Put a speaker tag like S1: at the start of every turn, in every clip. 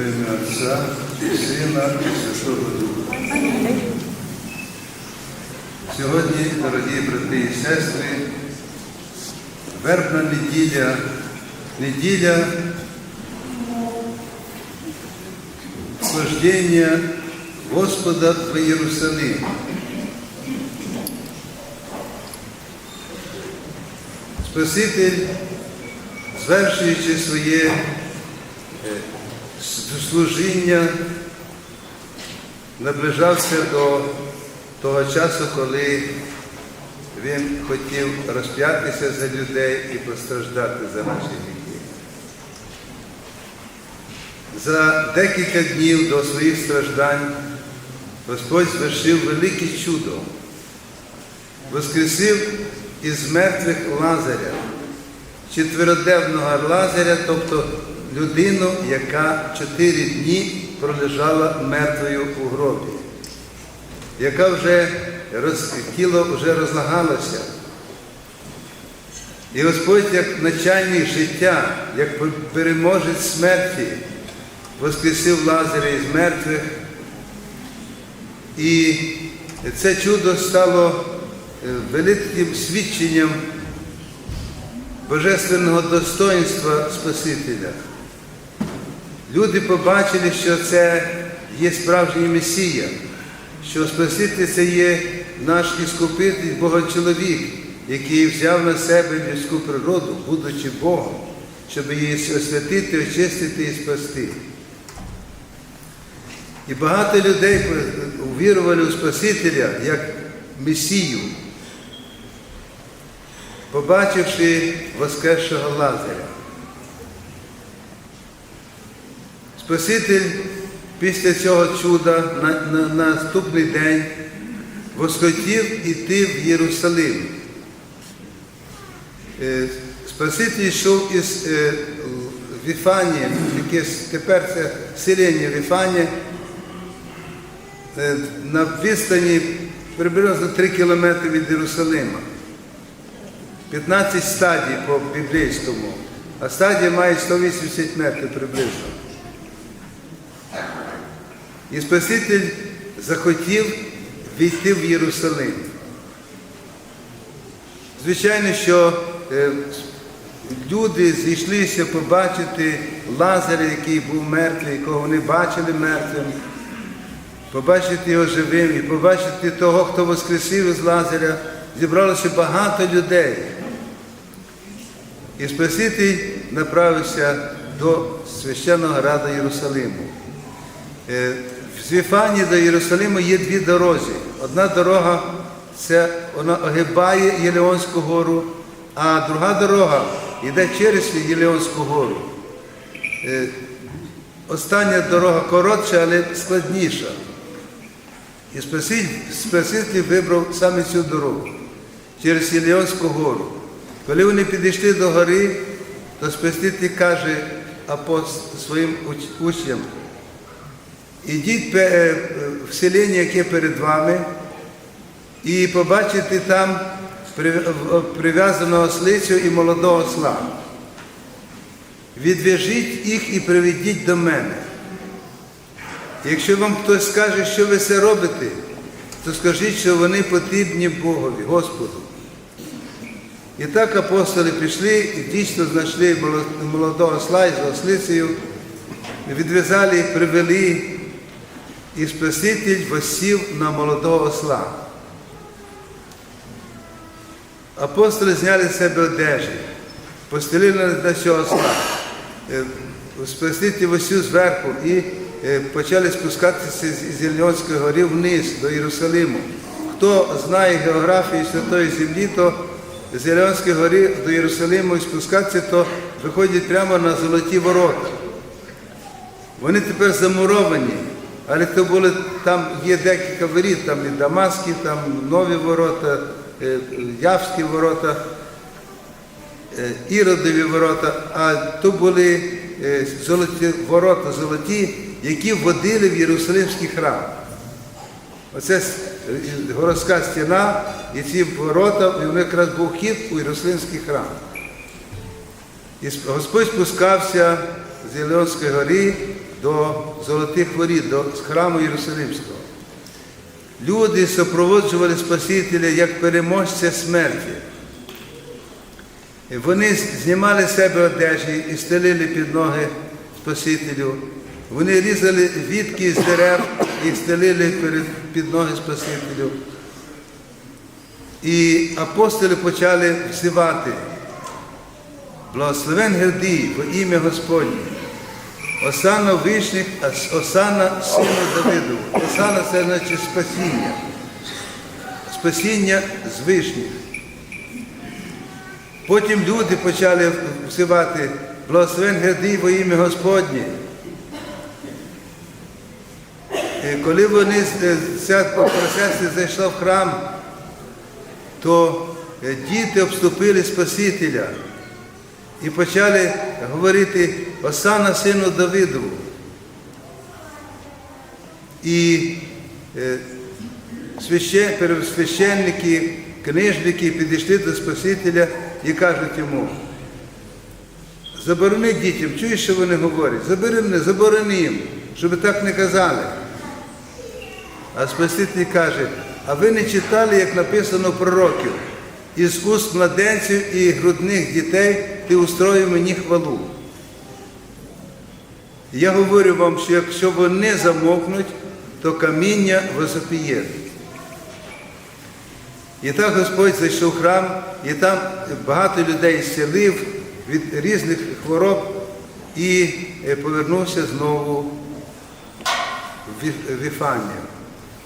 S1: Во ім'я Отця і Сина і Святого Духа. Сьогодні, дорогі брати і сестри, вербна неділя, неділя схождення Господа в Єрусалим. Спаситель, звершуючи своє е, служіння, наближався до того часу, коли він хотів розп'ятися за людей і постраждати за наші гріхи. За декілька днів до своїх страждань Господь звершив велике чудо, воскресив із мертвих Лазаря, четвероденного Лазаря, тобто людину, яка чотири дні пролежала мертвою у гробі, яка вже роз, тіло вже розлагалося. І Господь, як начальник життя, як переможець смерті, воскресив Лазаря із мертвих. І це чудо стало великим свідченням божественного достоинства Спасителя. Люди побачили, що це є справжній Месія, що Спаситель це є наш іскупитель, Богочоловік, який взяв на себе людську природу, будучи Богом, щоб її освятити, очистити і спасти. І багато людей увірували у Спасителя як Месію, побачивши воскресшого Лазаря. Спаситель після цього чуда на, на, на наступний день восхотів іти в Єрусалим. Е, Спаситель йшов із е, Віфанії, яке тепер це селення Віфанія, е, на відстані приблизно 3 кілометри від Єрусалима. 15 стадій по біблійському, а стадія має 180 метрів приблизно. І Спаситель захотів війти в Єрусалим. Звичайно, що е, люди зійшлися побачити Лазаря, який був мертвий, якого вони бачили мертвим, побачити його живим і побачити того, хто воскресив із Лазаря, зібралося багато людей. І Спаситель направився до священного раду Єрусалиму. З до Єрусалиму є дві дорозі. Одна дорога це вона огибає Єлеонську гору, а друга дорога йде через Єлеонську гору. Е, Остання дорога коротша, але складніша. І Спаситель, вибрав саме цю дорогу через Єлеонську гору. Коли вони підійшли до гори, то Спаситель каже апост, своїм учням, ідіть в селення, яке перед вами, і побачите там прив'язаного ослицю і молодого осла. Відв'яжіть їх і приведіть до мене. Якщо вам хтось скаже, що ви це робите, то скажіть, що вони потрібні Богові, Господу. І так апостоли пішли і дійсно знайшли молодого осла із ослицею, відв'язали, привели, і Спаситель восів на молодого осла. Апостоли зняли з себе одежі, постелили на цього осла. Спаситель восів зверху і почали спускатися з Єльонської гори вниз до Єрусалиму. Хто знає географію Святої Землі, то з Єлеонської гори до Єрусалиму і спускатися, то виходять прямо на золоті ворота. Вони тепер замуровані, але то були, там є декілька воріт, там і Дамаські, там нові ворота, Явські ворота, Іродові ворота, а то були золоті ворота золоті, які вводили в Єрусалимський храм. Оце городська стіна і ці ворота, і вони якраз був хід у Єрусалимський храм. І Господь спускався з Єлеонської гори до золотих воріт, до храму Єрусалимського. Люди супроводжували Спасителя як переможця смерті. Вони знімали з себе одежі і стелили під ноги Спасителю. Вони різали вітки з дерев і стелили під ноги Спасителю. І апостоли почали взивати. Благословен Гердій во ім'я Господнє. Осана вишніх, Осана сину Давиду. Осана це значить спасіння. Спасіння з вишніх. Потім люди почали взивати Благословен Гердій во ім'я Господнє. Коли вони е, ця процесія зайшла в храм, то е, діти обступили Спасителя і почали говорити Осана сину Давидову. І е, свяще- книжники підійшли до Спасителя і кажуть йому, заборони дітям, чуєш, що вони говорять? Заборони, заборони їм, щоб так не казали. А Спаситель каже, а ви не читали, як написано пророків, із уст младенців і грудних дітей ти устроїв мені хвалу. Я говорю вам, що якщо вони замовкнуть, то каміння возопіє. І так Господь зайшов в храм, і там багато людей зцілив від різних хвороб і е, повернувся знову в Віфанію.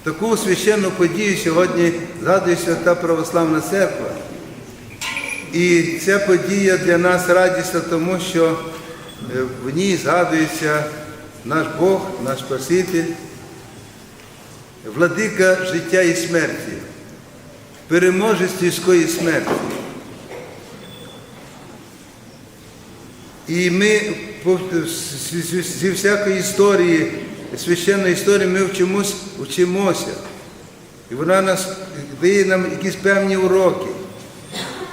S1: Таку священну подію сьогодні згадує Свята Православна Церква. І ця подія для нас радісна, тому що в ній згадується наш Бог, наш Спаситель, владика життя і смерті, переможець людської смерті. І ми зі всякої історії, священної історії, ми вчимось, вчимося. І вона нас дає нам якісь певні уроки.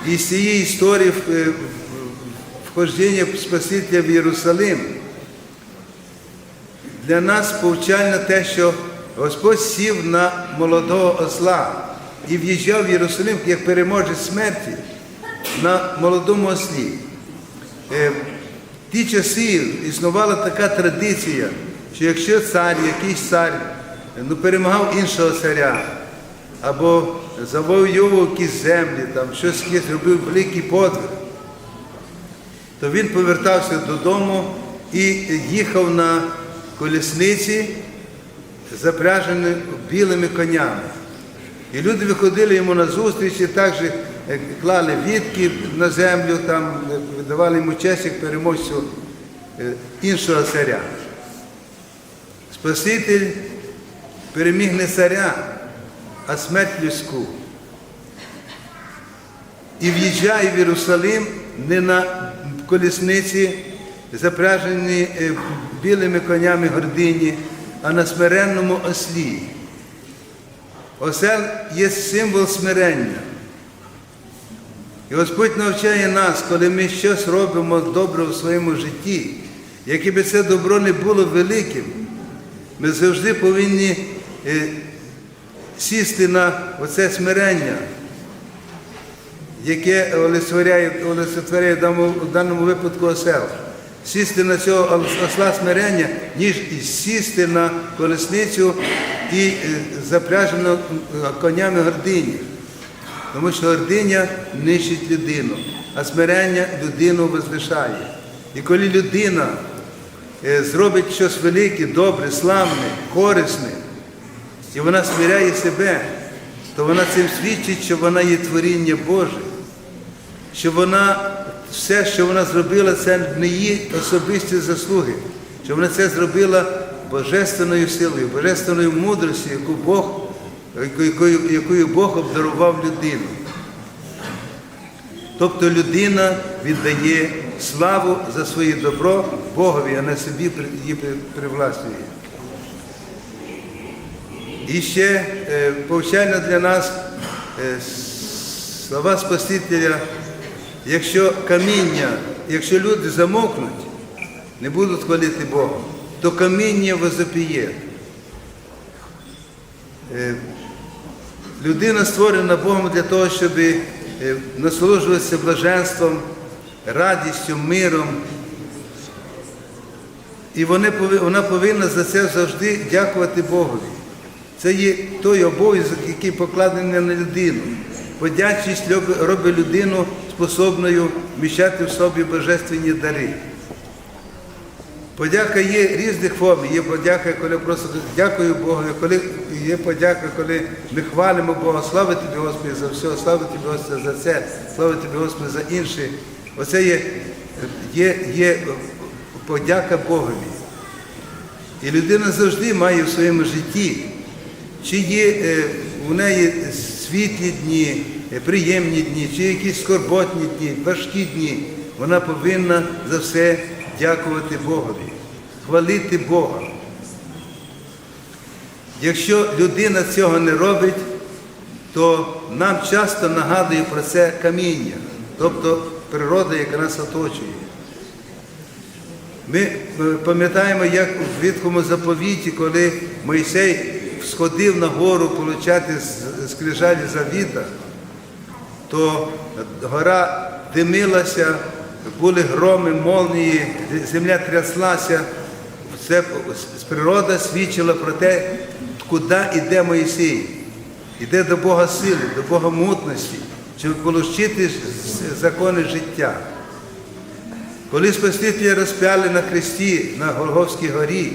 S1: І з цієї історії е, в- вхождення Спасителя в Єрусалим для нас повчально те, що Господь сів на молодого осла і в'їжджав в Єрусалим як переможець смерті на молодому ослі. Е, В ті часи існувала така традиція, що якщо цар, якийсь цар ну, перемагав іншого царя, або завоював якісь землі, там, щось робив великий подвиг, то він повертався додому і їхав на колісниці, запряжені білими конями. І люди виходили йому на зустріч і також клали вітки на землю, там е, видавали йому честь як переможцю е, іншого царя. Спаситель переміг не царя, а смерть людську. І в'їжджає в Єрусалим не на колісниці, запряжені е, білими конями гордині, а на смиренному ослі. Осел є символ смирення. І Господь навчає нас, коли ми щось робимо добре в своєму житті, яке би це добро не було великим, ми завжди повинні е, сісти на оце смирення, яке олицетворяє, в даному, випадку осел. Сісти на цього осла смирення, ніж і сісти на колесницю і е, запряжену е, конями гордині. Тому що гординя нищить людину, а смирення людину возвишає. І коли людина е, зробить щось велике, добре, славне, корисне, і вона смиряє себе, то вона цим свідчить, що вона є творіння Боже, що вона все, що вона зробила, це не її особисті заслуги, що вона це зробила божественною силою, божественною мудростю, яку Бог, якою, якою Бог обдарував людину. Тобто людина віддає славу за своє добро Богові, а не собі її привласнює. І ще е, повчально для нас е, слова Спасителя, якщо каміння, якщо люди замовкнуть, не будуть хвалити Бога. то каміння возопіє. Е, Людина створена Богом для того, щоб е, насолоджуватися блаженством, радістю, миром. І вона повинна за це завжди дякувати Богові. Це є той обов'язок, який покладений на людину. Подячність робить людину способною вміщати в собі божественні дари. Подяка є різних форм. Є подяка, коли просто дякую Богу, коли є подяка, коли ми хвалимо Бога. Слава тобі, Господи, за все, слава тобі, Господи, за це, слава тобі, Господи, за інше. Оце є, є, є подяка Богові. І людина завжди має в своєму житті, чи є е, у неї світлі дні, е, приємні дні, чи якісь скорботні дні, важкі дні. Вона повинна за все дякувати Богові, хвалити Бога. Якщо людина цього не робить, то нам часто нагадує про це каміння, тобто природа, яка нас оточує. Ми е, пам'ятаємо, як у Відкому заповіті, коли Мойсей сходив на гору получати скрижалі завіта, то гора димилася, були громи, молнії, земля тряслася. Це природа свідчила про те, куди йде Моїсій. Йде до Бога сили, до Бога мутності, щоб отримати закони життя. Коли Спасителя розп'яли на хресті на Голговській горі,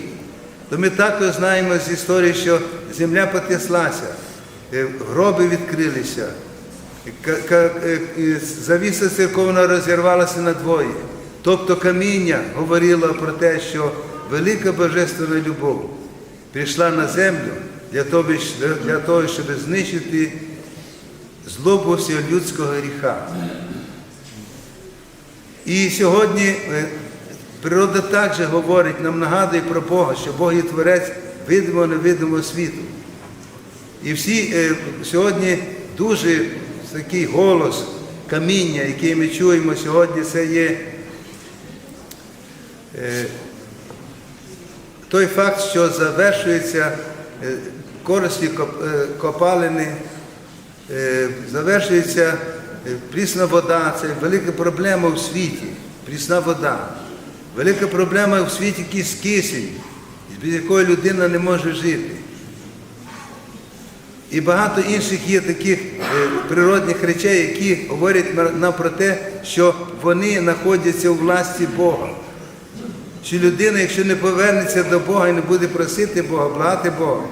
S1: то ми також знаємо з історії, що земля потяслася, е, гроби відкрилися, е, завіса церковна розірвалася надвоє. Тобто каміння говорило про те, що велика божественна любов прийшла на землю для того, для того щоб знищити злобу всього людського гріха. І сьогодні е, природа також говорить, нам нагадує про Бога, що Бог є творець видимого невидимого світу. І всі е, сьогодні дуже такий голос каміння, який ми чуємо сьогодні, це є е, той факт, що завершуються е, корисні коп- е, копалини, е, завершується е, прісна вода, це велика проблема в світі, прісна вода. Велика проблема в світі якийсь кисень, без якої людина не може жити. І багато інших є таких е, природних речей, які говорять нам про те, що вони знаходяться у власті Бога. Що людина, якщо не повернеться до Бога і не буде просити Бога, благати Бога,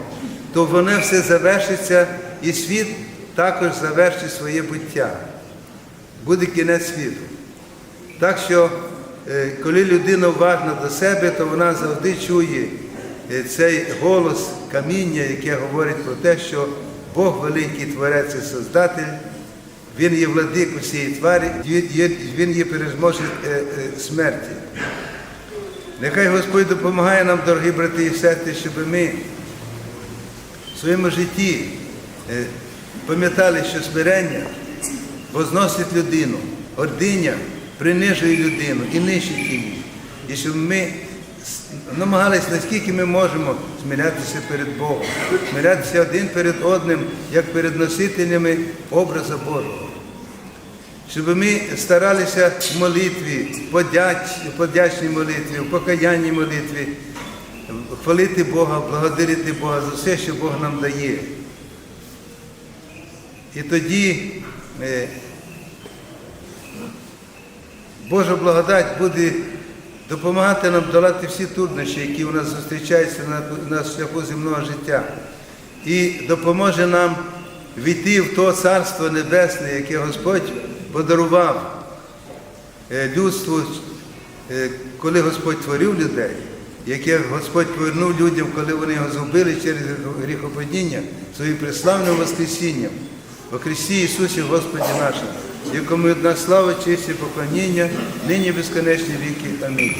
S1: то воно все завершиться і світ також завершить своє буття. Буде кінець світу. Так що, коли людина уважна до себе, то вона завжди чує е, цей голос каміння, яке говорить про те, що Бог великий творець і Создатель, Він є владик усієї тварі, Він є- переможець е, е, смерті. Нехай Господь допомагає нам, дорогі брати і сестри, щоб ми в своєму житті е, пам'ятали, що смирення возносить людину, гординя принижує людину і нищить її. І щоб ми намагалися, наскільки ми можемо смирятися перед Богом, смирятися один перед одним, як перед носителями образу Божого. Щоб ми старалися в молитві, подяч, подячній молитві, в покаянній молитві, хвалити Бога, благодарити Бога за все, що Бог нам дає. І тоді е, Божа благодать буде допомагати нам долати всі труднощі, які у нас зустрічаються на, на шляху земного життя. І допоможе нам війти в то Царство Небесне, яке Господь подарував е, людству, е, коли Господь творив людей, яке Господь повернув людям, коли вони його згубили через гріхопадіння своїм преславним Воскресінням. Во Христі Ісусі Господі нашому, якому одна слава, честь і поклоніння, нині безконечні віки. Амінь.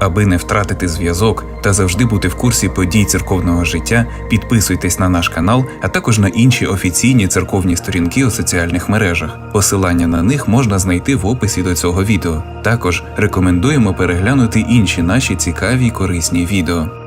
S2: Аби не втратити зв'язок та завжди бути в курсі подій церковного життя, підписуйтесь на наш канал, а також на інші офіційні церковні сторінки у соціальних мережах. Посилання на них можна знайти в описі до цього відео. Також рекомендуємо переглянути інші наші цікаві й корисні відео.